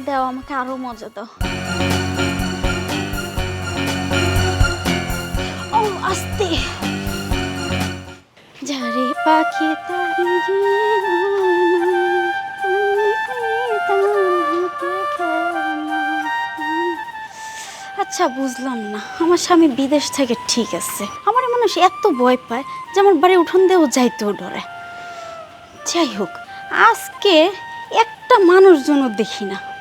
দাও, আমাকে আরও মজা দাও। ও, আস্তে। যারে পাখি, তারি আচ্ছা বুঝলাম না। আমার স্বামী বিদেশ থেকে ঠিক আছে। আমার মানুষ এত ভয় পায় যে আমার বাড়ি উঠোন দিয়েও যাইতেও ডরে। যাই হোক, আজকে একটা মানুষজনও দেখি না।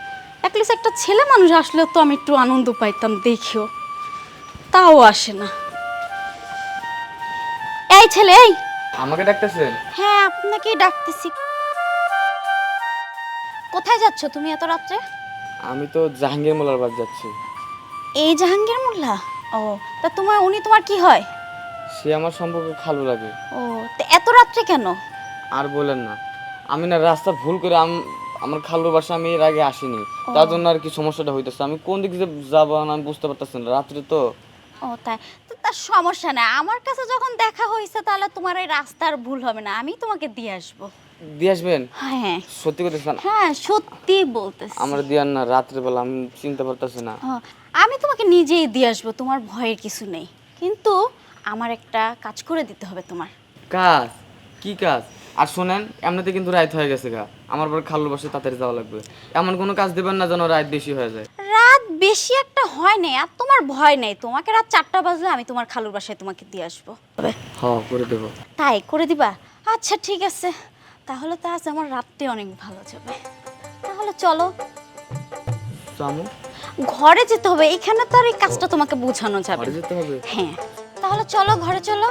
অ্যাটলিস্ট একটা ছেলে মানুষ আসলেও তো আমি একটু আনন্দ পাইতাম দেখিও। তাও আসে না। এই ছেলে এই! আমাকে ডাকতেছেন হ্যাঁ আপনাকেই ডাকতেছি। কোথায় যাচ্ছ তুমি এত রাত্রে? আমি তো জাহাঙ্গীর মোল্লার বাদ যাচ্ছি। এই জাহাঙ্গীর মোল্লা ও তা তোমার উনি তোমার কি হয়? সে আমার সম্পর্কে খালু লাগে। ও তা এত রাত্রে কেন? আর বলেন না। আমি না রাস্তা ভুল করে আম- আমার খালুর বাসা আমি এর আগে আসিনি। তার জন্য আর কি সমস্যাটা হইতেছে। আমি কোন দিক দিয়ে যাব না আমি বুঝতে পারতেছি না রাত্রে তো। ও তাই। তো তার সমস্যা নাই। আমার কাছে যখন দেখা হয়েছে তাহলে তোমার এই রাস্তার ভুল হবে না। আমি তোমাকে দিয়ে আসব। দিয়ে আসবেন? হ্যাঁ সত্যি করতেছেন হ্যাঁ সত্যি বলতেছি। আমার দিয়ার না রাত্রে বেলা আমি চিনতে পারতেছি না। হ্যাঁ, আমি তোমাকে নিজেই দিয়ে আসব। তোমার ভয়ের কিছু নেই। কিন্তু আমার একটা কাজ করে দিতে হবে তোমার। কাজ? কি কাজ? আর শোনেন এমনিতে কিন্তু রাত হয়ে গেছে গা। আমার পরে খালুর বাসে তাড়াতাড়ি যাওয়া লাগবে। এমন কোনো কাজ দেবেন না যেন রাত বেশি হয়ে যায়। রাত বেশি একটা হয় নাই আর তোমার ভয় নেই। তোমাকে রাত চারটা বাজলে আমি তোমার খালুর বাসায় তোমাকে দিয়ে আসব। তবে হ করে দেবো। তাই করে দিবা? আচ্ছা ঠিক আছে। তাহলে তো আজ আমার রাতটি অনেক ভালো যাবে। তাহলে চলো। চামু? ঘরে যেতে হবে এখানে তো আর এই কাজটা তোমাকে বোঝানো যাবে। ঘরে না। যেতে হবে? হ্যাঁ। তাহলে চলো ঘরে চলো।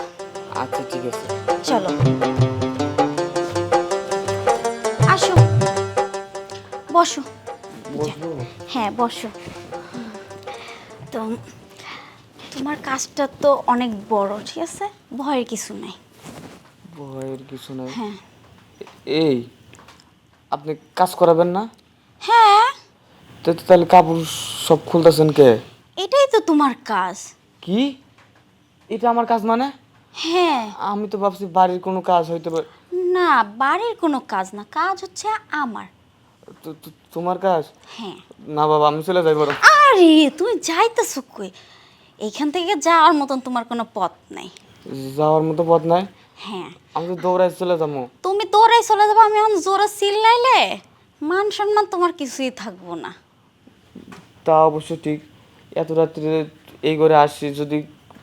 আচ্ছা ঠিক আছে। চলো। আসো। বসো। হ্যাঁ বসো। তো তোমার কাজটা তো অনেক বড় ঠিক আছে? ভয়ের কিছু নাই। ভয়ের কিছু নাই? হ্যাঁ। এই আপনি কাজ করাবেন না? হ্যাঁ। তো তাহলে কাপড় সব খুলতেছেন কে? এটাই তো তোমার কাজ। কি? এটা আমার কাজ মানে? হ্যাঁ। আমি তো ভাবছি বাড়ির কোনো কাজ হইতে পারে না বাড়ির কোনো কাজ না কাজ হচ্ছে আমার। তো- তো- তোমার কাজ? হ্যাঁ। না বাবা আমি চলে যাই বরং। আরে তুমি যাইতেছো কই? এইখান থেকে যাওয়ার মতন তোমার কোনো পথ নাই। যাওয়ার মতো পথ নাই? হ্যাঁ। আমি তো দৌড়াই চলে যাব। তুমি দৌড়াই চলে যাব আমি এখন জোরে চিল্লাইলে মান সম্মান তোমার কিছুই থাকব না। তা অবশ্য ঠিক। এত রাত্রে এই করে আসছি যদি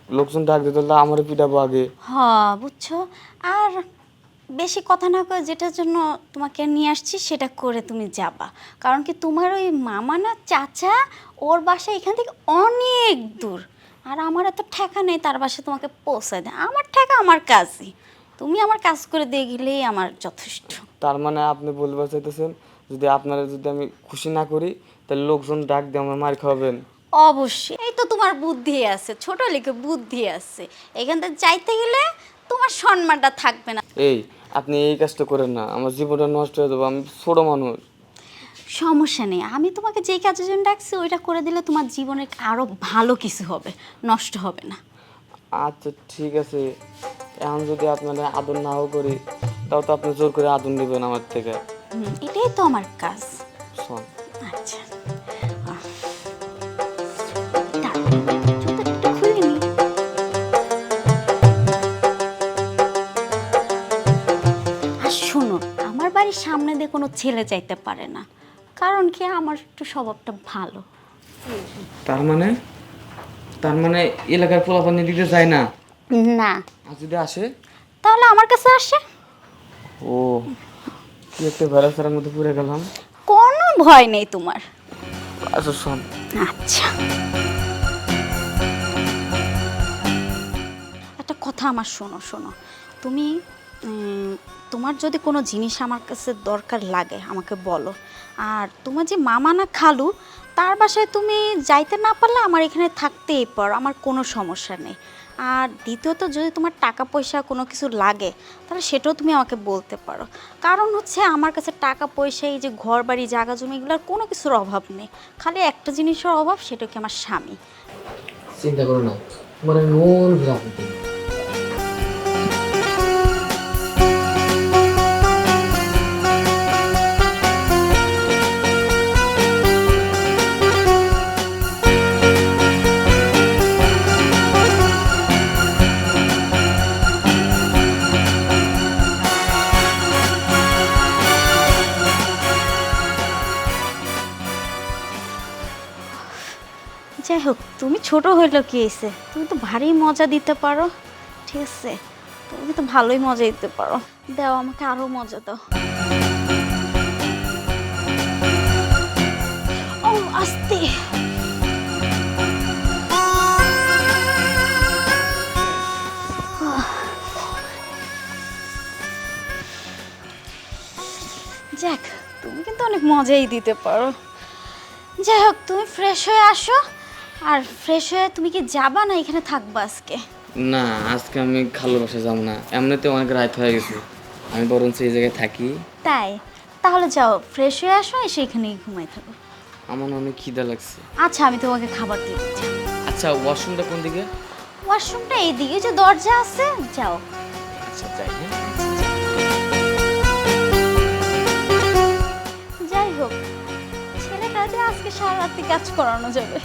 লোকজন ডাক দিত তাহলে আমার পিটাবো আগে। হ বুঝছ? আর বেশি কথা না করে যেটার জন্য তোমাকে নিয়ে আসছি সেটা করে তুমি যাবা। কারণ কি তোমার ওই মামা না চাচা ওর বাসা এখান থেকে অনেক দূর। আর আমার এত ঠেকা নেই তার বাসায় তোমাকে পৌঁছায় দেয়। আমার ঠেকা আমার কাজই। তুমি আমার কাজ করে দিয়ে গেলেই আমার যথেষ্ট। তার মানে আপনি বলতে চাইতেছেন যদি আপনারা যদি আমি খুশি না করি তাহলে লোকজন ডাক দিয়ে আমার মার খাওয়াবেন। অবশ্যই। এই তো তোমার বুদ্ধি আছে ছোট লিখে বুদ্ধি আছে। এখান থেকে চাইতে গেলে তোমার সম্মানটা থাকবে না। এই আপনি এই কাজটা করেন না আমার জীবনটা নষ্ট হয়ে যাব আমি ছোট মানুষ। সমস্যা নেই আমি তোমাকে যেই কাজের জন্য ডাকছি ওইটা করে দিলে তোমার জীবনে আরও ভালো কিছু হবে নষ্ট হবে না। আচ্ছা ঠিক আছে। এখন যদি আপনারা আদর নাও করি তাও তো আপনি জোর করে আদর নেবেন আমার থেকে। এটাই তো আমার কাজ। শোন। কোনো ছেলে যাইতে পারে না। কারণ কি? আমার একটু স্বভাবটা ভালো। তার মানে? তার মানে এলাকার পোলাপানি দিতে যায় না? না। আর যদি আসে? তাহলে আমার কাছে আসে। ও কি একটা ভেড়াচারার মধ্যে পড়ে গেলাম। কোনো ভয় নেই তোমার। আচ্ছা শোন। আচ্ছা। একটা কথা আমার শোনো শোনো। তুমি তোমার যদি কোনো জিনিস আমার কাছে দরকার লাগে, আমাকে বলো। আর তোমার যে মামা না খালু, তার বাসায় তুমি যাইতে না পারলে আমার এখানে থাকতেই পারো, আমার কোনো সমস্যা নেই। আর দ্বিতীয়ত, যদি তোমার টাকা পয়সা কোনো কিছু লাগে, তাহলে সেটাও তুমি আমাকে বলতে পারো। কারণ হচ্ছে আমার কাছে টাকা পয়সা, এই যে ঘর বাড়ি জায়গা জমি এগুলোর কোনো কিছুর অভাব নেই। খালি একটা জিনিসের অভাব সেটা কি আমার স্বামী। চিন্তা করো না মানে মন হোক তুমি ছোট হইল কি হয়েছে তুমি তো ভারী মজা দিতে পারো। ঠিক আছে, তুমি তো ভালোই মজা দিতে পারো। দাও, আমাকে আরও মজা দাও। ও, আস্তে। যাক, তুমি কিন্তু অনেক মজাই দিতে পারো। যাই হোক তুমি ফ্রেশ হয়ে আসো। আর ফ্রেশ হয়ে তুমি কি যাবা না এখানে থাকবা আজকে? না আজকে আমি খালুর বাসায় যাব না। এমনিতে অনেক রাত হয়ে গেছে। আমি বরঞ্চ এই জায়গায় থাকি। তাই? তাহলে যাও ফ্রেশ হয়ে আসো এসে এখানেই ঘুমাই থাকো। আমার অনেক খিদা লাগছে। আচ্ছা আমি তোমাকে খাবার দিয়ে দিচ্ছি। আচ্ছা ওয়াশরুমটা কোন দিকে? ওয়াশরুমটা এইদিকে যে দরজা আছে যাও। আচ্ছা যাই হ্যাঁ। যাই হোক ছেলেটা দিয়ে আজকে সারা রাত্রি কাজ করানো যাবে।